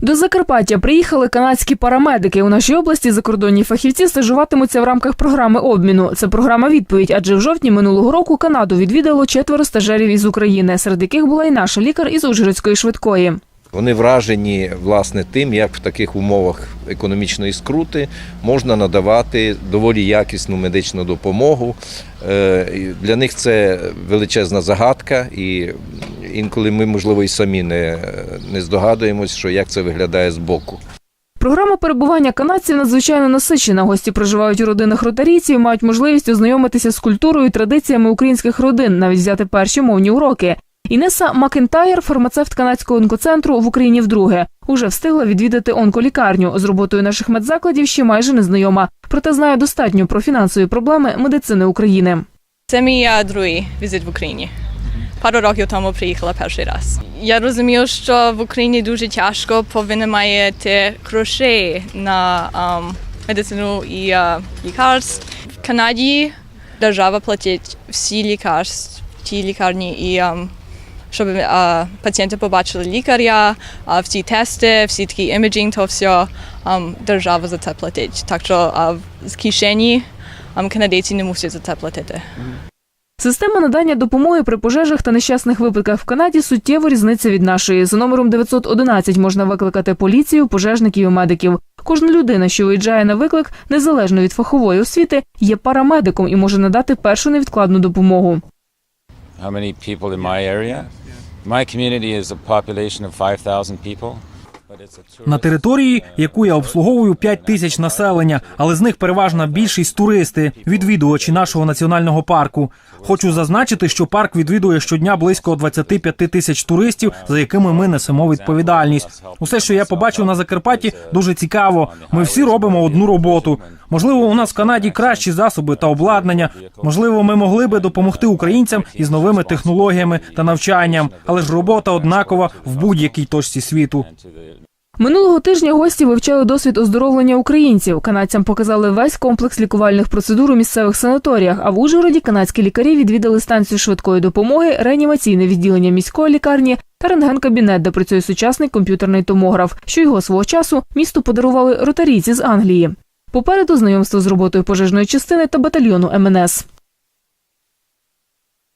До Закарпаття приїхали канадські парамедики. У нашій області закордонні фахівці стажуватимуться в рамках програми обміну. Це програма відповідь, адже в жовтні минулого року Канаду відвідало четверо стажерів із України, серед яких була і наша лікар із Ужгородської швидкої. Вони вражені власне тим, як в таких умовах економічної скрути можна надавати доволі якісну медичну допомогу. Е, Для них це величезна загадка, і інколи ми, можливо, і самі не, не здогадуємось, що як це виглядає збоку. Програма перебування канадців надзвичайно насичена. Гості проживають у родинах ротарійців, мають можливість ознайомитися з культурою і традиціями українських родин, навіть взяти перші мовні уроки. Інеса Макентайр, фармацевт канадського онкоцентру в Україні вдруге, уже встигла відвідати онколікарню. З роботою наших медзакладів ще майже не знайома, проте знає достатньо про фінансові проблеми медицини України. Це мій другий візит в Україні. Пару років тому приїхала перший раз. Я розумію, що в Україні дуже тяжко повинімаєте грошей на ам, медицину і а, лікарств. В Канаді держава платить всі лікарства, ті лікарні і ам, щоб а, пацієнти побачили лікаря, а, всі тести, всі такі іміджинг, то все ам, держава за це платить. Так що а, з кишені ам, канадійці не мусять за це платити. Система надання допомоги при пожежах та нещасних випадках в Канаді суттєво різниця від нашої. За номером 911 можна викликати поліцію, пожежників і медиків. Кожна людина, що виїжджає на виклик, незалежно від фахової освіти, є парамедиком і може надати першу невідкладну допомогу. How many people in my area? My community is a population of 5,000 people. На території, яку я обслуговую 5 тисяч населення, але з них переважна більшість туристи, відвідувачі нашого національного парку. Хочу зазначити, що парк відвідує щодня близько 25 тисяч туристів, за якими ми несемо відповідальність. Усе, що я побачив на Закарпатті, дуже цікаво. Ми всі робимо одну роботу. Можливо, у нас в Канаді кращі засоби та обладнання. Можливо, ми могли би допомогти українцям із новими технологіями та навчанням, але ж робота однакова в будь-якій точці світу. Минулого тижня гості вивчали досвід оздоровлення українців. Канадцям показали весь комплекс лікувальних процедур у місцевих санаторіях. А в Ужгороді канадські лікарі відвідали станцію швидкої допомоги, реанімаційне відділення міської лікарні та рентген-кабінет, де працює сучасний комп'ютерний томограф, що його свого часу місту подарували ротарійці з Англії. Попереду знайомство з роботою пожежної частини та батальйону МНС.